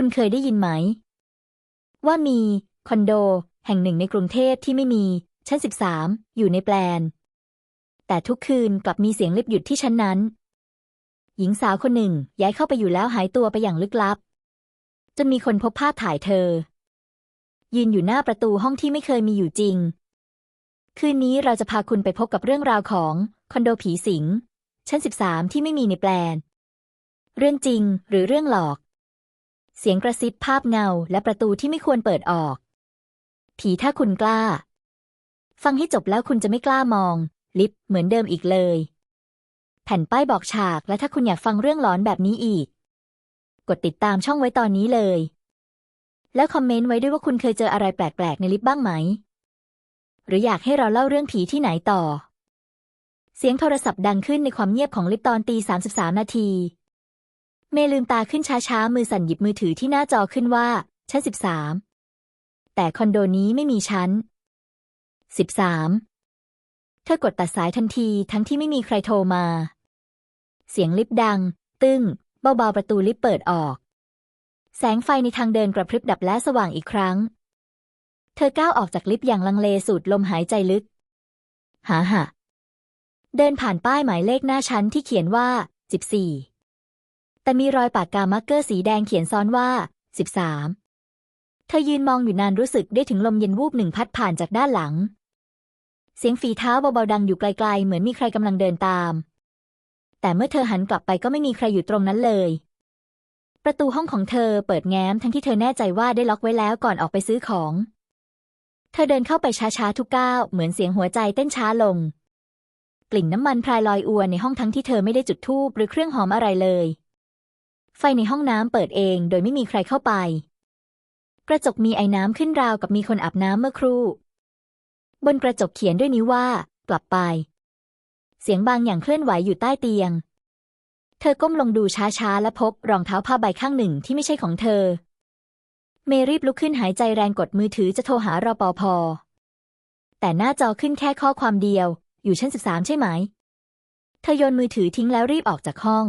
คุณเคยได้ยินไหม ว่ามี คอนโด แห่งหนึ่งในกรุงเทพที่ไม่มี ชั้น 13 อยู่ในแปลน แต่ทุกคืนกลับมีเสียงลิฟต์หยุดที่ชั้นนั้น หญิงสาวคนหนึ่งย้ายเข้าไปอยู่แล้วหายตัวไปอย่างลึกลับ จนมีคนพบภาพถ่ายเธอ ยืนอยู่หน้าประตูห้องที่ไม่เคยมีอยู่จริง คืนนี้เราจะพาคุณไปพบกับเรื่องราวของคอนโดผีสิง ชั้น 13 ที่ไม่มีในแปลน เรื่องจริงหรือเรื่องหลอก เสียงกระซิบภาพเงาและประตูที่ไม่ควรเปิดออก ผีถ้าคุณกล้า ฟังให้จบแล้วคุณจะไม่กล้ามอง ลิฟเหมือนเดิมอีกเลย แผ่นป้ายบอกฉากและถ้าคุณอยากฟังเรื่องหลอนแบบนี้อีก กดติดตามช่องไว้ตอนนี้เลย แล้วคอมเมนต์ไว้ด้วยว่าคุณเคยเจออะไรแปลกๆ ในลิฟบ้างไหม หรืออยากให้เราเล่าเรื่องผีที่ไหนต่อ เสียงโทรศัพท์ดังขึ้นในความเงียบของลิฟต์ตอนตี33นาที เมย์ลืมตาขึ้นช้าๆ มือสั่นหยิบมือถือที่หน้าจอขึ้นว่า ชั้น13แต่คอนโดนี้ไม่มีชั้น13เธอกดตัดสายทันทีทั้งที่ไม่มีใครโทรมา เสียงลิฟต์ดัง ตึ้ง เบาๆ ประตูลิฟต์เปิดออก แสงไฟในทางเดินกระพริบดับและสว่างอีกครั้ง เธอก้าวออกจากลิฟต์อย่างลังเลสูดลมหายใจลึก หาหะเดินผ่านป้ายหมายเลขหน้าชั้นที่เขียนว่า14 แต่มีรอยปากกามาร์กเกอร์สีแดงเขียนซ้อนว่า 13 เธอยืนมองอยู่นานรู้สึกได้ถึงลมเย็นวูบหนึ่งพัดผ่านจากด้านหลัง เสียงฝีเท้าเบาๆดังอยู่ไกลๆ เหมือนมีใครกำลังเดินตาม แต่เมื่อเธอหันกลับไปก็ไม่มีใครอยู่ตรงนั้นเลย ประตูห้องของเธอเปิดแง้มทั้งที่เธอแน่ใจว่าได้ล็อกไว้แล้วก่อนออกไปซื้อของ เธอเดินเข้าไปช้าๆทุกก้าวเหมือนเสียงหัวใจเต้นช้าลง กลิ่นน้ำมันพรายลอยอวนในห้องทั้งที่เธอไม่ได้จุดธูปหรือเครื่องหอมอะไรเลย ไฟในห้องน้ำเปิดเองโดยไม่มีใครเข้าไป กระจกมีไอ้น้ำขึ้นราวกับมีคนอาบน้ำเมื่อครู่ บนกระจกเขียนด้วยนิ้วว่า กลับไป เสียงบางอย่างเคลื่อนไหวอยู่ใต้เตียง เธอก้มลงดูช้าๆ และพบรองเท้าผ้าใบข้างหนึ่งที่ไม่ใช่ของเธอ เมรีบลุกขึ้นหายใจแรงกดมือถือจะโทรหารอปภแต่หน้าจอขึ้นแค่ข้อความเดียว อยู่ชั้นสิบสามใช่ไหม เธอโยนมือถือทิ้งแล้วรีบออกจากห้อง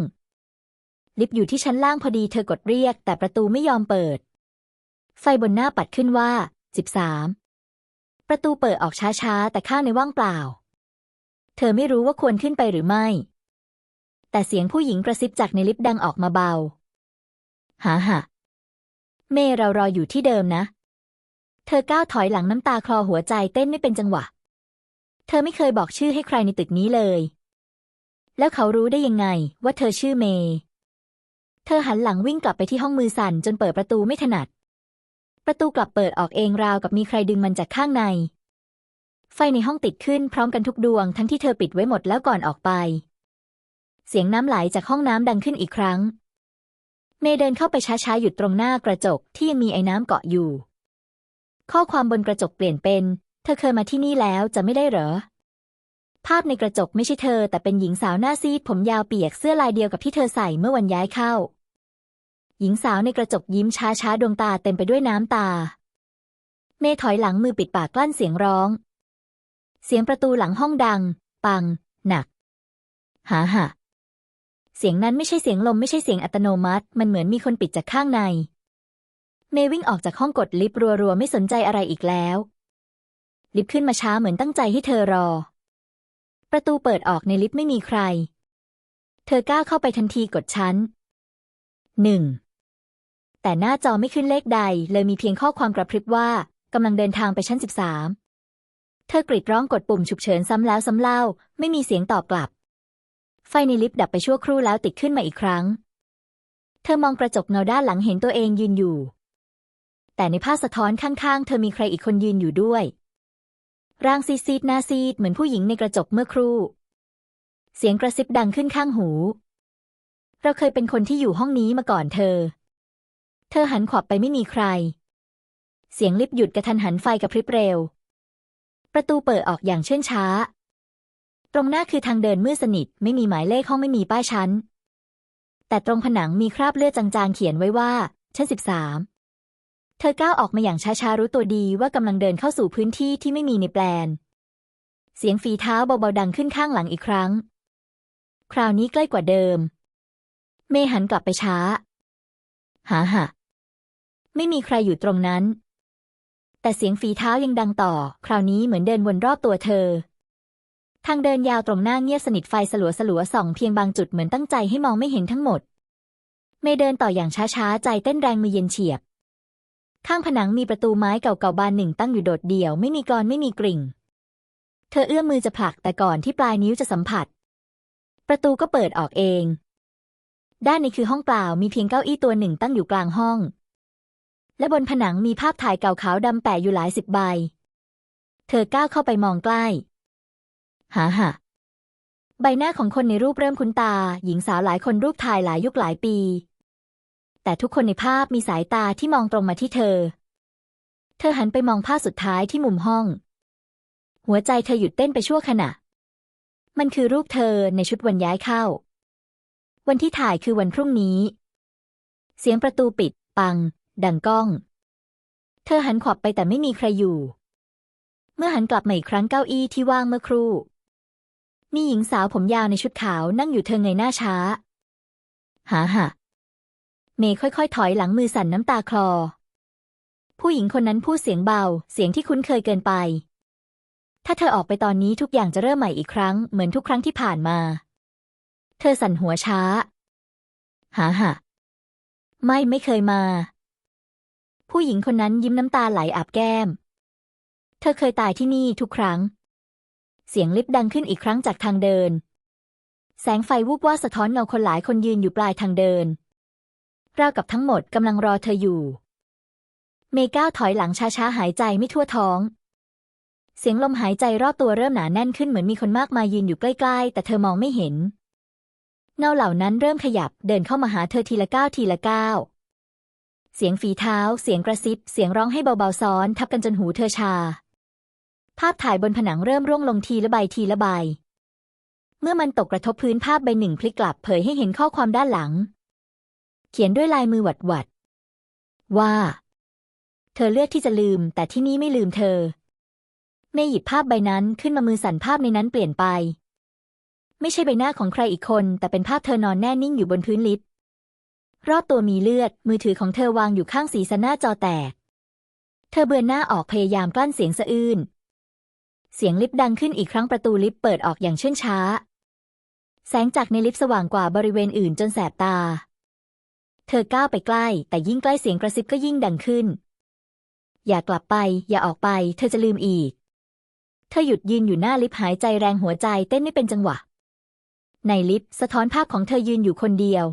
ลิฟต์อยู่ที่ชั้นล่างพอดีเธอกดเรียก แต่ประตูไม่ยอมเปิด ไฟบนหน้าปัดขึ้นว่าสิบสามประตูเปิดออกช้าๆ แต่ข้างในว่างเปล่า เธอไม่รู้ว่าควรขึ้นไปหรือไม่ แต่เสียงผู้หญิงกระซิบจากในลิฟต์ดังออกมาเบาหาหะเมเรารออยู่ที่เดิมนะ เธอก้าวถอยหลังน้ำตาคลอหัวใจเต้นไม่เป็นจังหวะ เธอไม่เคยบอกชื่อให้ใครในตึกนี้เลย แล้วเขารู้ได้ยังไงว่าเธอชื่อเมย์ เธอหันหลังวิ่งกลับไปที่ห้องมือสั่นจนเปิดประตูไม่ถนัด ประตูกลับเปิดออกเองราวกับมีใครดึงมันจากข้างใน ไฟในห้องติดขึ้นพร้อมกันทุกดวงทั้งที่เธอปิดไว้หมดแล้วก่อนออกไป เสียงน้ำไหลจากห้องน้ำดังขึ้นอีกครั้ง เมย์เดินเข้าไปช้าๆหยุดตรงหน้ากระจกที่ยังมีไอ้น้ำเกาะอยู่ ข้อความบนกระจกเปลี่ยนเป็น เธอเคยมาที่นี่แล้วจะไม่ได้เหรอภาพในกระจกไม่ใช่เธอ แต่เป็นหญิงสาวหน้าซีดผมยาวเปียกเสื้อลายเดียวกับที่เธอใส่เมื่อวันย้ายเข้า หญิงสาวในกระจกยิ้มช้าๆ ดวงตาเต็มไปด้วยน้ำตา เมย์ถอยหลังมือปิดปากกลั้นเสียงร้อง เสียงประตูหลังห้องดัง ปัง หนัก หาหะเสียงนั้นไม่ใช่เสียงลมไม่ใช่เสียงอัตโนมัติ มันเหมือนมีคนปิดจากข้างใน เมย์วิ่งออกจากห้องกดลิฟต์รัวๆ ไม่สนใจอะไรอีกแล้ว ลิฟต์ขึ้นมาช้าเหมือนตั้งใจให้เธอรอ ประตูเปิดออกในลิฟต์ไม่มีใคร เธอก้าวเข้าไปทันทีกดชั้นหนึ่ง แต่หน้าจอไม่ขึ้นเลขใด เลยมีเพียงข้อความกระพริบว่ากำลังเดินทางไปชั้นสิบสามเธอกรีดร้องกดปุ่มฉุกเฉินซ้ำแล้วซ้ำเล่า ไม่มีเสียงตอบกลับ ไฟในลิฟต์ดับไปชั่วครู่แล้วติดขึ้นมาอีกครั้ง เธอมองกระจกเงาด้านหลังเห็นตัวเองยืนอยู่ แต่ในภาพสะท้อนข้างๆ เธอมีใครอีกคนยืนอยู่ด้วย ร่างซีซีดหน้าซีดเหมือนผู้หญิงในกระจกเมื่อครู่ เสียงกระซิบดังขึ้นข้างหู เราเคยเป็นคนที่อยู่ห้องนี้มาก่อนเธอ เธอหันขวับไปไม่มีใคร เสียงลิฟต์หยุดกระทันหันไฟกระพริบเร็ว ประตูเปิดออกอย่างเชื่องช้า ตรงหน้าคือทางเดินมืดสนิท ไม่มีหมายเลขห้องไม่มีป้ายชั้น แต่ตรงผนังมีคราบเลือดจางๆเขียนไว้ว่า ชั้นสิบสามเธอก้าวออกมาอย่างช้าๆรู้ตัวดีว่ากำลังเดินเข้าสู่พื้นที่ที่ไม่มีในแปลน เสียงฝีเท้าเบาๆดังขึ้นข้างหลังอีกครั้ง คราวนี้ใกล้กว่าเดิม เมย์หันกลับไปช้า หาหะ ไม่มีใครอยู่ตรงนั้น แต่เสียงฝีเท้ายังดังต่อ คราวนี้เหมือนเดินวนรอบตัวเธอ ทางเดินยาวตรงหน้าเงียบสนิทไฟสลัวสลัวส่องเพียงบางจุดเหมือนตั้งใจให้มองไม่เห็นทั้งหมด เมย์เดินต่ออย่างช้าๆ ใจเต้นแรงมือเย็นเฉียบ ข้างผนังมีประตูไม้เก่าๆบานหนึ่งตั้งอยู่โดดเดี่ยวไม่มีกรอนไม่มีกริ่ง เธอเอื้อมมือจะผลักแต่ก่อนที่ปลายนิ้วจะสัมผัส ประตูก็เปิดออกเองด้านในคือห้องเปล่ามีเพียงเก้าอี้ตัวหนึ่งตั้งอยู่กลางห้อง และบนผนังมีภาพถ่ายเก่าขาวดำแปะอยู่หลายสิบใบ เธอก้าวเข้าไปมองใกล้หาหะใบหน้าของคนในรูปเริ่มคุ้นตา หญิงสาวหลายคนรูปถ่ายหลายยุคหลายปี แต่ทุกคนในภาพมีสายตาที่มองตรงมาที่เธอ เธอหันไปมองภาพสุดท้ายที่มุมห้อง หัวใจเธอหยุดเต้นไปชั่วขณะ มันคือรูปเธอในชุดวันย้ายเข้า วันที่ถ่ายคือวันพรุ่งนี้ เสียงประตูปิด ปัง ดังก้อง เธอหันขวับไปแต่ไม่มีใครอยู่ เมื่อหันกลับมาอีกครั้งเก้าอี้ที่ว่างเมื่อครู่ มีหญิงสาวผมยาวในชุดขาวนั่งอยู่เธอเงยหน้าช้า หาหะเมย์ค่อยๆ ถอยหลังมือสั่นน้ำตาคลอ ผู้หญิงคนนั้นพูดเสียงเบา เสียงที่คุ้นเคยเกินไป ถ้าเธอออกไปตอนนี้ทุกอย่างจะเริ่มใหม่อีกครั้งเหมือนทุกครั้งที่ผ่านมา เธอสั่นหัวช้า หาหะไม่ไม่เคยมา ผู้หญิงคนนั้นยิ้มน้ำตาไหลอาบแก้ม เธอเคยตายที่นี่ทุกครั้ง เสียงลิฟต์ดังขึ้นอีกครั้งจากทางเดิน แสงไฟวูบว่าสะท้อนเงาคนหลายคนยืนอยู่ปลายทางเดิน ราวกับทั้งหมดกำลังรอเธออยู่ เมก้าถอยหลังช้าๆหายใจไม่ทั่วท้อง เสียงลมหายใจรอบตัวเริ่มหนาแน่นขึ้นเหมือนมีคนมากมายยืนอยู่ใกล้ๆ แต่เธอมองไม่เห็นเงาเหล่านั้นเริ่มขยับเดินเข้ามาหาเธอทีละก้าวทีละก้าว เสียงฝีเท้า เสียงกระซิบ เสียงร้องให้เบาๆซ้อน ทับกันจนหูเธอชา ภาพถ่ายบนผนังเริ่มร่วงลงทีละใบทีละใบ เมื่อมันตกกระทบพื้นภาพใบหนึ่งพลิกกลับ เผยให้เห็นข้อความด้านหลัง เขียนด้วยลายมือหวัดหวัดๆว่า เธอเลือกที่จะลืม แต่ที่นี่ไม่ลืมเธอเมย์หยิบภาพใบนั้นขึ้นมามือสั่นภาพในนั้นเปลี่ยนไป ไม่ใช่ใบหน้าของใครอีกคน แต่เป็นภาพเธอนอนแน่นิ่งอยู่บนพื้นลิฟต์ รอบตัวมีเลือด มือถือของเธอวางอยู่ข้างศีรษะหน้าจอแตก เธอเบือนหน้าออกพยายามกลั้นเสียงสะอื้น เสียงลิฟต์ดังขึ้นอีกครั้งประตูลิฟต์เปิดออกอย่างเชื่องช้า แสงจากในลิฟต์สว่างกว่าบริเวณอื่นจนแสบตา เธอก้าวไปใกล้ แต่ยิ่งใกล้เสียงกระซิบก็ยิ่งดังขึ้น อย่ากลับไป อย่าออกไป เธอจะลืมอีก เธอหยุดยืนอยู่หน้าลิฟต์หายใจแรงหัวใจเต้นไม่เป็นจังหวะ ในลิฟต์สะท้อนภาพของเธอยืนอยู่คนเดียว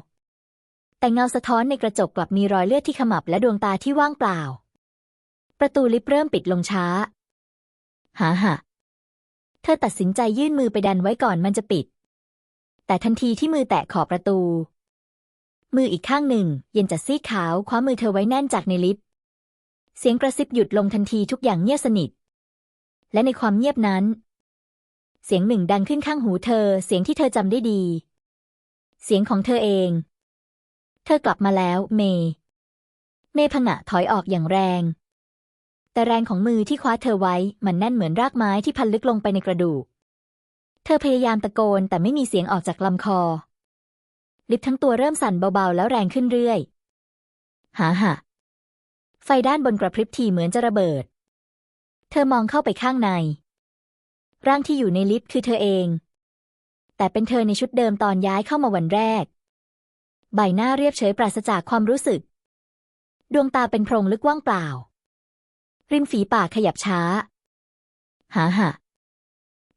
แต่เงาสะท้อนในกระจกกลับมีรอยเลือดที่ขมับและดวงตาที่ว่างเปล่า ประตูลิฟต์เริ่มปิดลงช้า หาหะเธอตัดสินใจยื่นมือไปดันไว้ก่อนมันจะปิด แต่ทันทีที่มือแตะขอบประตู มืออีกข้างหนึ่ง เย็นจัดซีดขาวคว้ามือเธอไว้แน่นจากในลิฟต์ เสียงกระซิบหยุดลงทันทีทุกอย่างเงียบสนิท และในความเงียบนั้น เสียงหนึ่งดังขึ้นข้างหูเธอ เสียงที่เธอจำได้ดี เสียงของเธอเอง เธอกลับมาแล้ว เมย์เมย์ผงะถอยออกอย่างแรง แต่แรงของมือที่คว้าเธอไว้ มันแน่นเหมือนรากไม้ที่พันลึกลงไปในกระดูก เธอพยายามตะโกนแต่ไม่มีเสียงออกจากลำคอ ลิฟต์ทั้งตัวเริ่มสั่นเบาๆ แล้วแรงขึ้นเรื่อย หาหะไฟด้านบนกระพริบทีเหมือนจะระเบิด เธอมองเข้าไปข้างใน ร่างที่อยู่ในลิฟต์คือเธอเอง แต่เป็นเธอในชุดเดิมตอนย้ายเข้ามาวันแรก ใบหน้าเรียบเฉยปราศจากความรู้สึก ดวงตาเป็นโพรงลึกว่างเปล่า ริมฝีปากขยับช้า หาหะ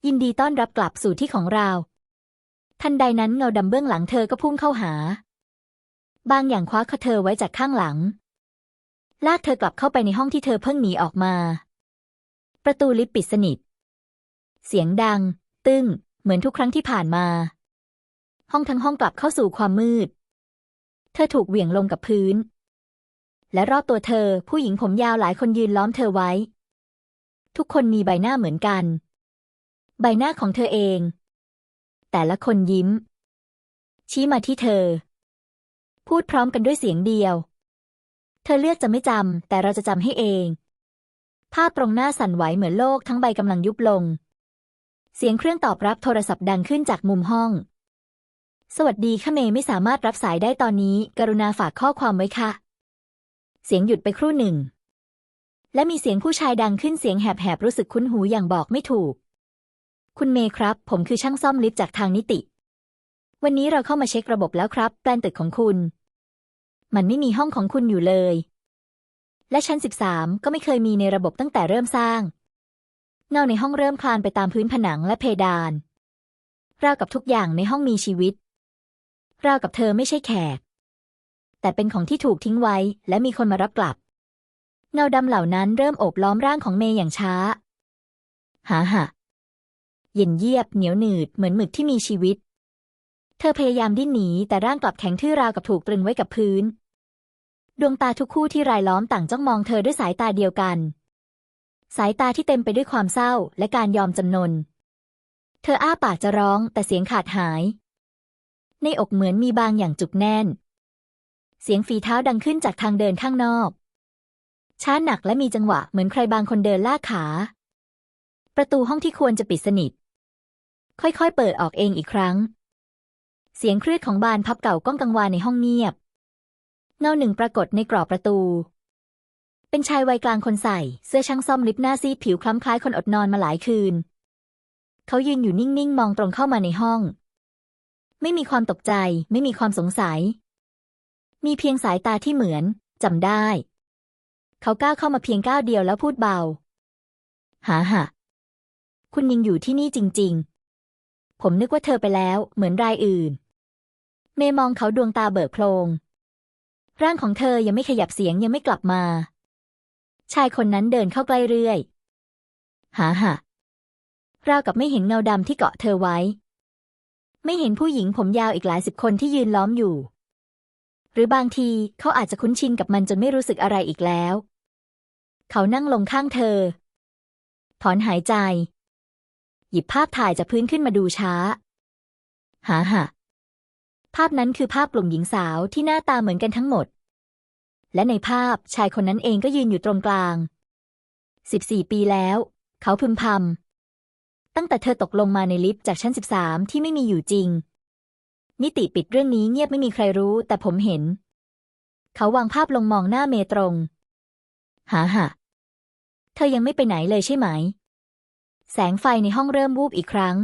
ยินดีต้อนรับกลับสู่ที่ของเรา ทันใดนั้นเงาดำเบื้องหลังเธอก็พุ่งเข้าหา บางอย่างคว้าคอเธอไว้จากข้างหลัง ลากเธอกลับเข้าไปในห้องที่เธอเพิ่งหนีออกมา ประตูลิฟต์ปิดสนิท เสียงดัง ตึ้ง เหมือนทุกครั้งที่ผ่านมา ห้องทั้งห้องกลับเข้าสู่ความมืด เธอถูกเหวี่ยงลงกับพื้น และรอบตัวเธอผู้หญิงผมยาวหลายคนยืนล้อมเธอไว้ ทุกคนมีใบหน้าเหมือนกัน ใบหน้าของเธอเอง แต่ละคนยิ้ม ชี้มาที่เธอ พูดพร้อมกันด้วยเสียงเดียว เธอเลือกจะไม่จำแต่เราจะจำให้เอง ภาพตรงหน้าสั่นไหวเหมือนโลกทั้งใบกำลังยุบลง เสียงเครื่องตอบรับโทรศัพท์ดังขึ้นจากมุมห้อง สวัสดีค่ะเมย์ไม่สามารถรับสายได้ตอนนี้ กรุณาฝากข้อความไว้ค่ะ เสียงหยุดไปครู่หนึ่ง และมีเสียงผู้ชายดังขึ้นเสียงแหบๆรู้สึกคุ้นหูอย่างบอกไม่ถูก คุณเมย์ครับ ผมคือช่างซ่อมลิฟต์จากทางนิติ วันนี้เราเข้ามาเช็คระบบแล้วครับ แปลนตึกของคุณ มันไม่มีห้องของคุณอยู่เลย และชั้น 13 ก็ไม่เคยมีในระบบตั้งแต่เริ่มสร้าง เงาในห้องเริ่มคลานไปตามพื้นผนังและเพดานราวกับทุกอย่างในห้องมีชีวิต ราวกับเธอไม่ใช่แขก แต่เป็นของที่ถูกทิ้งไว้ และมีคนมารับกลับ เงาดำเหล่านั้นเริ่มโอบล้อมร่างของเมย์อย่างช้า หาหะเย็นเยียบเหนียวหนืดเหมือนหมึกที่มีชีวิต เธอพยายามดิ้นหนีแต่ร่างกลับแข็งทื่อราวกับถูกตรึงไว้กับพื้น ดวงตาทุกคู่ที่รายล้อมต่างจ้องมองเธอด้วยสายตาเดียวกัน สายตาที่เต็มไปด้วยความเศร้าและการยอมจำนน เธออ้าปากจะร้องแต่เสียงขาดหาย ในอกเหมือนมีบางอย่างจุกแน่น เสียงฝีเท้าดังขึ้นจากทางเดินข้างนอก ช้าหนักและมีจังหวะเหมือนใครบางคนเดินลากขา ประตูห้องที่ควรจะปิดสนิท ค่อยๆ เปิดออกเองอีกครั้ง เสียงคลืดของบานพับเก่าก้องกังวานในห้องเงียบ เงาหนึ่งปรากฏในกรอบประตู เป็นชายวัยกลางคนใส่ เสื้อช่างซ่อมลิปหน้าซีดผิวคล้ำคล้ายคนอดนอนมาหลายคืน เขายืนอยู่นิ่งๆ มองตรงเข้ามาในห้อง ไม่มีความตกใจ ไม่มีความสงสัย มีเพียงสายตาที่เหมือนจำได้ เขาก้าวเข้ามาเพียงก้าวเดียวแล้วพูดเบา หาหะคุณยังอยู่ที่นี่จริง ๆ ผมนึกว่าเธอไปแล้วเหมือนรายอื่น เมย์มองเขาดวงตาเบิกโพลงร่างของเธอยังไม่ขยับเสียงยังไม่กลับมา ชายคนนั้นเดินเข้าใกล้เรื่อย หาหะราวกับไม่เห็นเงาดำที่เกาะเธอไว้ ไม่เห็นผู้หญิงผมยาวอีกหลายสิบคนที่ยืนล้อมอยู่ หรือบางทีเขาอาจจะคุ้นชินกับมันจนไม่รู้สึกอะไรอีกแล้ว เขานั่งลงข้างเธอ ถอนหายใจ หยิบภาพถ่ายจากพื้นขึ้นมาดูช้า หาหะภาพนั้นคือภาพกลุ่มหญิงสาวที่หน้าตาเหมือนกันทั้งหมด และในภาพชายคนนั้นเองก็ยืนอยู่ตรงกลางสิบสี่ปีแล้ว เขาพึมพำ ตั้งแต่เธอตกลงมาในลิฟต์จากชั้นสิบสามที่ไม่มีอยู่จริง นิติปิดเรื่องนี้เงียบไม่มีใครรู้ แต่ผมเห็น เขาวางภาพลงมองหน้าเมตรง หาหะเธอยังไม่ไปไหนเลยใช่ไหม แสงไฟในห้องเริ่มวูบอีกครั้ง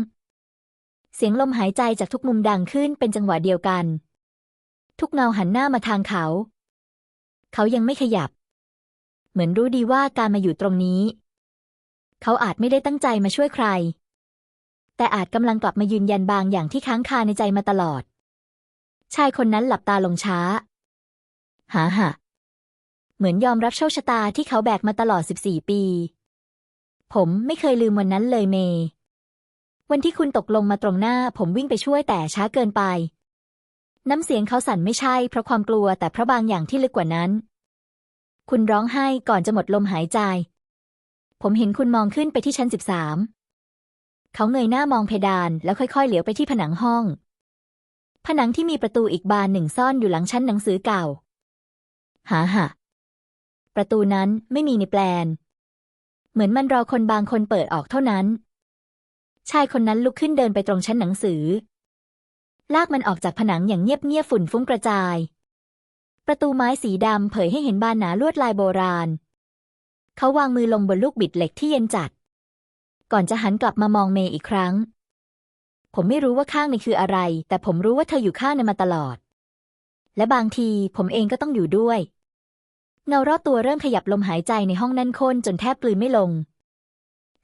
เสียงลมหายใจจากทุกมุมดังขึ้นเป็นจังหวะเดียวกัน ทุกเงาหันหน้ามาทางเขา เขายังไม่ขยับ เหมือนรู้ดีว่าการมาอยู่ตรงนี้ เขาอาจไม่ได้ตั้งใจมาช่วยใคร แต่อาจกำลังกลับมายืนยันบางอย่างที่ค้างคาในใจมาตลอด ชายคนนั้นหลับตาลงช้า หาหะเหมือนยอมรับโชคชะตาที่เขาแบกมาตลอด 14 ปี ผมไม่เคยลืมวันนั้นเลยเม วันที่คุณตกลงมาตรงหน้า ผมวิ่งไปช่วยแต่ช้าเกินไป น้ำเสียงเขาสั่นไม่ใช่เพราะความกลัวแต่เพราะบางอย่างที่ลึกกว่านั้น คุณร้องไห้ก่อนจะหมดลมหายใจ ผมเห็นคุณมองขึ้นไปที่ชั้น 13 เขาเงยหน้ามองเพดานแล้วค่อยๆ เหลียวไปที่ผนังห้อง ผนังที่มีประตูอีกบานหนึ่งซ่อนอยู่หลังชั้นหนังสือเก่า หาหะประตูนั้นไม่มีในแปลน เหมือนมันรอคนบางคนเปิดออกเท่านั้น ชายคนนั้นลุกขึ้นเดินไปตรงชั้นหนังสือ ลากมันออกจากผนังอย่างเงียบๆฝุ่นฟุ้งกระจาย ประตูไม้สีดำเผยให้เห็นบานหนาลวดลายโบราณ เขาวางมือลงบนลูกบิดเหล็กที่เย็นจัด ก่อนจะหันกลับมามองเมย์อีกครั้ง ผมไม่รู้ว่าข้างในคืออะไร แต่ผมรู้ว่าเธออยู่ข้างในมาตลอด และบางทีผมเองก็ต้องอยู่ด้วย เงารอบตัวเริ่มขยับลมหายใจในห้องแน่นข้นจนแทบกลืนไม่ลง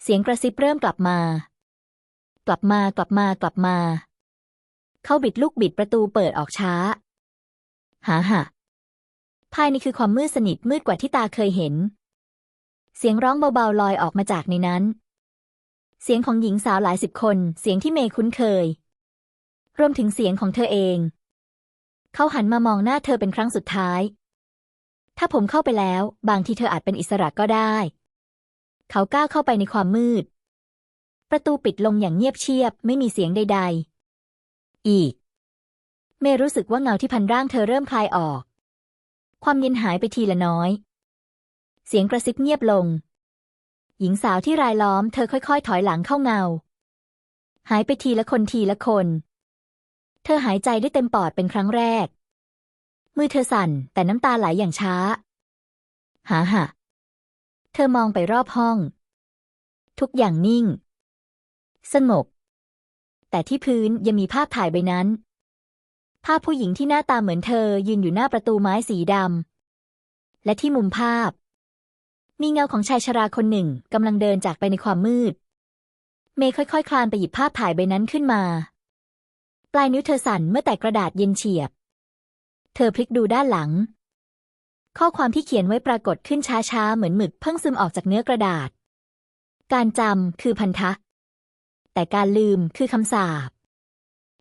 เสียงกระซิบเริ่มกลับมา กลับมากลับมากลับมา เขาบิดลูกบิดประตูเปิดออกช้า หาหะภายในคือความมืดสนิทมืดกว่าที่ตาเคยเห็น เสียงร้องเบาๆลอยออกมาจากในนั้น เสียงของหญิงสาวหลายสิบคน เสียงที่เมย์คุ้นเคย รวมถึงเสียงของเธอเอง เขาหันมามองหน้าเธอเป็นครั้งสุดท้าย ถ้าผมเข้าไปแล้ว บางทีเธออาจเป็นอิสระก็ได้ เขาก้าวเข้าไปในความมืด ประตูปิดลงอย่างเงียบเชียบ ไม่มีเสียงใด ๆ อีก เมย์รู้สึกว่าเงาที่พันร่างเธอเริ่มคลายออก ความเย็นหายไปทีละน้อย เสียงกระซิบเงียบลง หญิงสาวที่รายล้อมเธอค่อยๆ ถอยหลังเข้าเงา หายไปทีละคนทีละคน เธอหายใจได้เต็มปอดเป็นครั้งแรก มือเธอสั่นแต่น้ำตาไหลอย่างช้า หาหะเธอมองไปรอบห้อง ทุกอย่างนิ่ง สงบ แต่ที่พื้นยังมีภาพถ่ายใบนั้น ภาพผู้หญิงที่หน้าตาเหมือนเธอยืนอยู่หน้าประตูไม้สีดำและที่มุมภาพ มีเงาของชายชราคนหนึ่งกำลังเดินจากไปในความมืด เมย์ค่อยๆคลานไปหยิบภาพถ่ายใบนั้นขึ้นมา ปลายนิ้วเธอสั่นเมื่อแตะกระดาษเย็นเฉียบ เธอพลิกดูด้านหลัง ข้อความที่เขียนไว้ปรากฏขึ้นช้าๆ เหมือนหมึกเพิ่งซึมออกจากเนื้อกระดาษ การจำคือพันธะ แต่การลืมคือคำสาป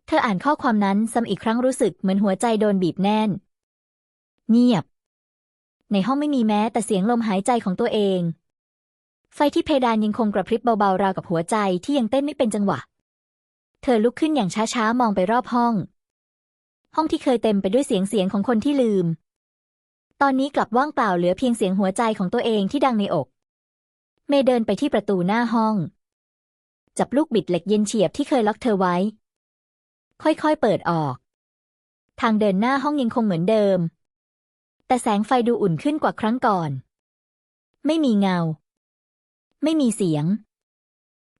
เธออ่านข้อความนั้นซ้ำอีกครั้งรู้สึกเหมือนหัวใจโดนบีบแน่น เงียบ ในห้องไม่มีแม้แต่เสียงลมหายใจของตัวเอง ไฟที่เพดานยังคงกระพริบเบาๆราวกับหัวใจที่ยังเต้นไม่เป็นจังหวะ เธอลุกขึ้นอย่างช้าๆมองไปรอบห้อง ห้องที่เคยเต็มไปด้วยเสียงเสียงของคนที่ลืม ตอนนี้กลับว่างเปล่าเหลือเพียงเสียงหัวใจของตัวเองที่ดังในอก เมย์เดินไปที่ประตูหน้าห้อง จับลูกบิดเหล็กเย็นเฉียบที่เคยล็อกเธอไว้ ค่อยๆเปิดออก ทางเดินหน้าห้องยังคงเหมือนเดิม แต่แสงไฟดูอุ่นขึ้นกว่าครั้งก่อน ไม่มีเงา ไม่มีเสียง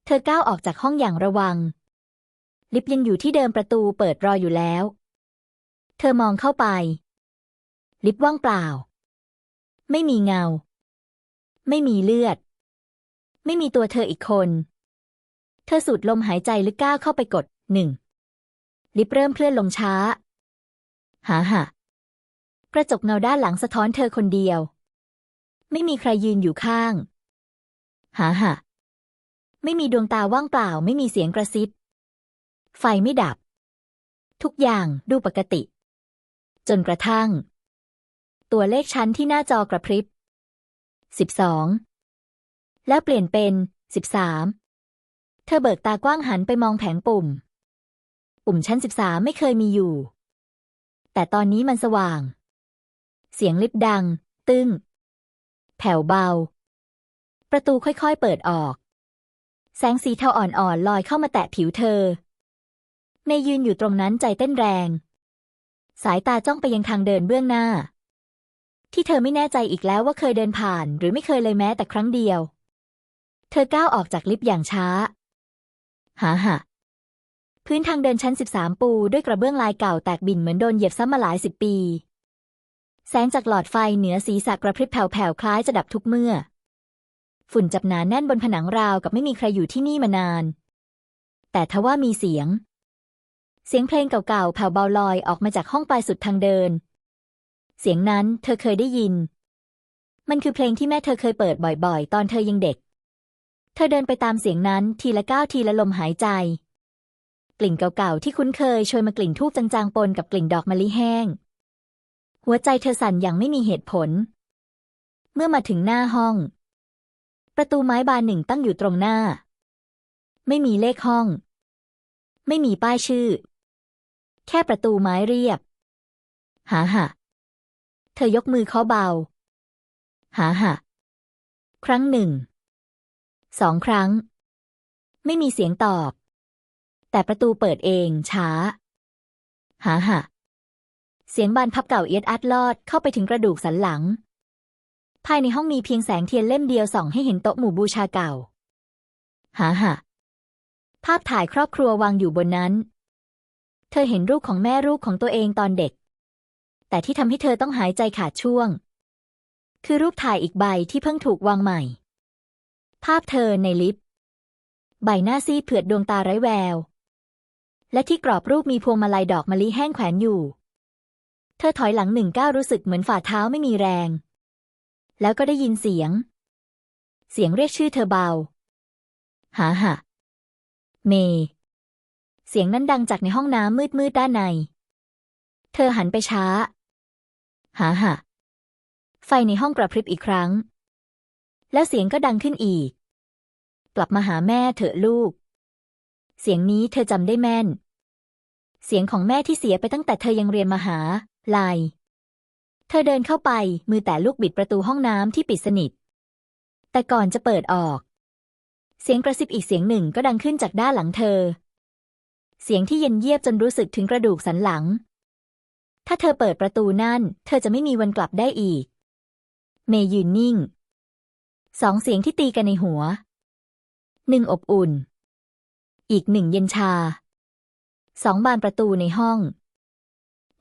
เธอก้าวออกจากห้องอย่างระวัง ลิฟต์ยังอยู่ที่เดิมประตูเปิดรออยู่แล้ว เธอมองเข้าไป ลิฟต์ว่างเปล่า ไม่มีเงา ไม่มีเลือด ไม่มีตัวเธออีกคน เธอสูดลมหายใจลึกก้าวเข้าไปกดหนึ่งลิฟต์เริ่มเคลื่อนลงช้า หาหะ กระจกเงาด้านหลังสะท้อนเธอคนเดียว ไม่มีใครยืนอยู่ข้าง หาหะไม่มีดวงตาว่างเปล่า ไม่มีเสียงกระซิบ ไฟไม่ดับ ทุกอย่างดูปกติ จนกระทั่ง ตัวเลขชั้นที่หน้าจอกระพริบสิบสอง แล้วเปลี่ยนเป็นสิบสามเธอเบิกตากว้างหันไปมองแผงปุ่ม ปุ่มชั้นสิบสามไม่เคยมีอยู่ แต่ตอนนี้มันสว่าง เสียงลิฟต์ดัง ตึ้ง แผ่วเบา ประตูค่อยๆเปิดออก แสงสีเทาอ่อนๆลอยเข้ามาแตะผิวเธอ ในยืนอยู่ตรงนั้นใจเต้นแรง สายตาจ้องไปยังทางเดินเบื้องหน้า ที่เธอไม่แน่ใจอีกแล้วว่าเคยเดินผ่าน หรือไม่เคยเลยแม้แต่ครั้งเดียว เธอก้าวออกจากลิฟต์อย่างช้า หาหะพื้นทางเดินชั้น 13 ปูด้วยกระเบื้องลายเก่าแตกบินเหมือนโดนเหยียบซ้ำมาหลายสิบปี แสงจากหลอดไฟเหนือศีรษะกระพริบแผ่วๆคล้ายจะดับทุกเมื่อ ฝุ่นจับหนาแน่นบนผนังราวกับไม่มีใครอยู่ที่นี่มานาน แต่ทว่ามีเสียง เสียงเพลงเก่าๆแผ่วเบาลอยออกมาจากห้องปลายสุดทางเดิน เสียงนั้นเธอเคยได้ยิน มันคือเพลงที่แม่เธอเคยเปิดบ่อยๆ ตอนเธอยังเด็ก เธอเดินไปตามเสียงนั้นทีละก้าวทีละลมหายใจ กลิ่นเก่าๆที่คุ้นเคยโชยมากลิ่นทูบจางๆปนกับกลิ่นดอกมะลิแห้ง หัวใจเธอสั่นอย่างไม่มีเหตุผล เมื่อมาถึงหน้าห้อง ประตูไม้บานหนึ่งตั้งอยู่ตรงหน้า ไม่มีเลขห้อง ไม่มีป้ายชื่อ แค่ประตูไม้เรียบ หาหะเธอยกมือเคาะเบา หาหะครั้งหนึ่ง สองครั้ง ไม่มีเสียงตอบ แต่ประตูเปิดเองช้า หาหะ เสียงบานพับเก่าเอียดอัดลอดเข้าไปถึงกระดูกสันหลัง ภายในห้องมีเพียงแสงเทียนเล่มเดียวส่องให้เห็นโต๊ะหมู่บูชาเก่า หาหะภาพถ่ายครอบครัววางอยู่บนนั้น เธอเห็นรูปของแม่รูปของตัวเองตอนเด็ก แต่ที่ทำให้เธอต้องหายใจขาดช่วง คือรูปถ่ายอีกใบที่เพิ่งถูกวางใหม่ ภาพเธอในลิฟต์ใบหน้าซีเผือดดวงตาไร้แวว และที่กรอบรูปมีพวงมาลัยดอกมะลิแห้งแขวนอยู่ เธอถอยหลังหนึ่งก้าวรู้สึกเหมือนฝ่าเท้าไม่มีแรง แล้วก็ได้ยินเสียง เสียงเรียกชื่อเธอเบา หาหะเม เสียงนั้นดังจากในห้องน้ำมืดๆด้านใน เธอหันไปช้า หาหะไฟในห้องกระพริบอีกครั้ง แล้วเสียงก็ดังขึ้นอีก กลับมาหาแม่เถอะลูก เสียงนี้เธอจำได้แม่น เสียงของแม่ที่เสียไปตั้งแต่เธอยังเรียนมหา ลัยเธอเดินเข้าไปมือแต่ลูกบิดประตูห้องน้ำที่ปิดสนิท แต่ก่อนจะเปิดออก เสียงกระซิบอีกเสียงหนึ่งก็ดังขึ้นจากด้านหลังเธอ เสียงที่เย็นเยียบจนรู้สึกถึงกระดูกสันหลัง ถ้าเธอเปิดประตูนั่น เธอจะไม่มีวันกลับได้อีกเเมย์ยืนนิ่ง สองเสียงที่ตีกันในหัว หนึ่งอบอุ่น อีกหนึ่งเย็นชา สองบานประตูในห้อง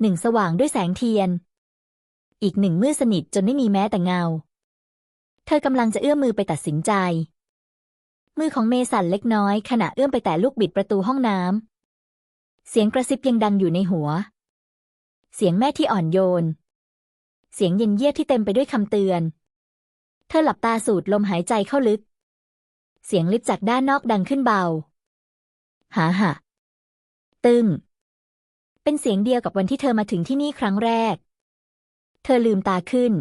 หนึ่งสว่างด้วยแสงเทียน อีกหนึ่งมืดสนิทจนไม่มีแม้แต่เงา เธอกำลังจะเอื้อมมือไปตัดสินใจ มือของเมสันเล็กน้อย ขณะเอื้อมไปแต่ลูกบิดประตูห้องน้ำ เสียงกระซิบยังดังอยู่ในหัว เสียงแม่ที่อ่อนโยน เสียงเย็นเยียบที่เต็มไปด้วยคำเตือน เธอหลับตาสูดลมหายใจเข้าลึก เสียงลิฟต์จากด้านนอกดังขึ้นเบา หาหะตึ้ง เป็นเสียงเดียวกับวันที่เธอมาถึงที่นี่ครั้งแรก เธอลืมตาขึ้น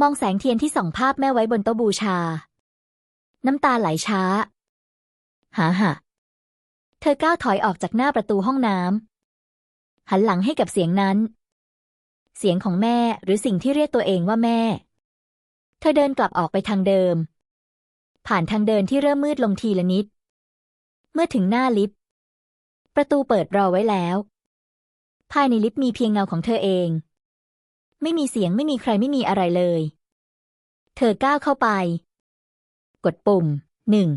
มองแสงเทียนที่ส่องภาพแม่ไว้บนโต๊ะบูชา น้ำตาไหลช้า หาหะเธอก้าวถอยออกจากหน้าประตูห้องน้ำหันหลังให้กับเสียงนั้น เสียงของแม่หรือสิ่งที่เรียกตัวเองว่าแม่ เธอเดินกลับออกไปทางเดิม ผ่านทางเดินที่เริ่มมืดลงทีละนิด เมื่อถึงหน้าลิฟต์ประตูเปิดรอไว้แล้ว ภายในลิฟต์มีเพียงเงาของเธอเอง ไม่มีเสียงไม่มีใครไม่มีอะไรเลย เธอก้าวเข้าไป กดปุ่มหนึ่ง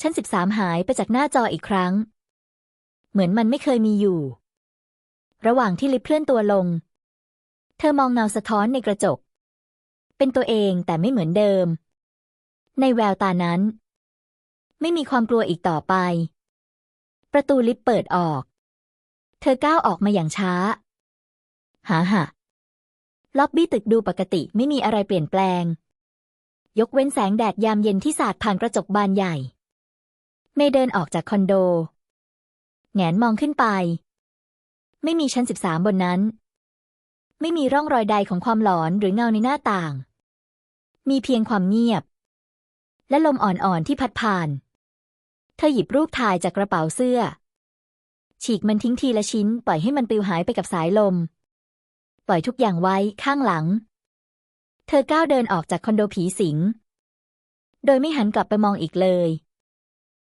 ชั้นสิบสามหายไปจากหน้าจออีกครั้ง เหมือนมันไม่เคยมีอยู่ ระหว่างที่ลิฟต์เคลื่อนตัวลง เธอมองเงาสะท้อนในกระจก เป็นตัวเองแต่ไม่เหมือนเดิม ในแววตานั้น ไม่มีความกลัวอีกต่อไป ประตูลิฟต์เปิดออก ธอก้าวออกมาอย่างช้า หาหะล็อบบี้ตึกดูปกติไม่มีอะไรเปลี่ยนแปลง ยกเว้นแสงแดดยามเย็นที่สาดผ่านกระจกบานใหญ่ เมย์เดินออกจากคอนโด แงนมองขึ้นไป ไม่มีชั้นสิบสามบนนั้น ไม่มีร่องรอยใดของความหลอนหรือเงาในหน้าต่าง มีเพียงความเงียบ และลมอ่อนๆที่พัดผ่าน เธอหยิบรูปถ่ายจากกระเป๋าเสื้อ ฉีกมันทิ้งทีละชิ้น ปล่อยให้มันปลิวหายไปกับสายลม ปล่อยทุกอย่างไว้ข้างหลัง เธอก้าวเดินออกจากคอนโดผีสิง โดยไม่หันกลับไปมองอีกเลย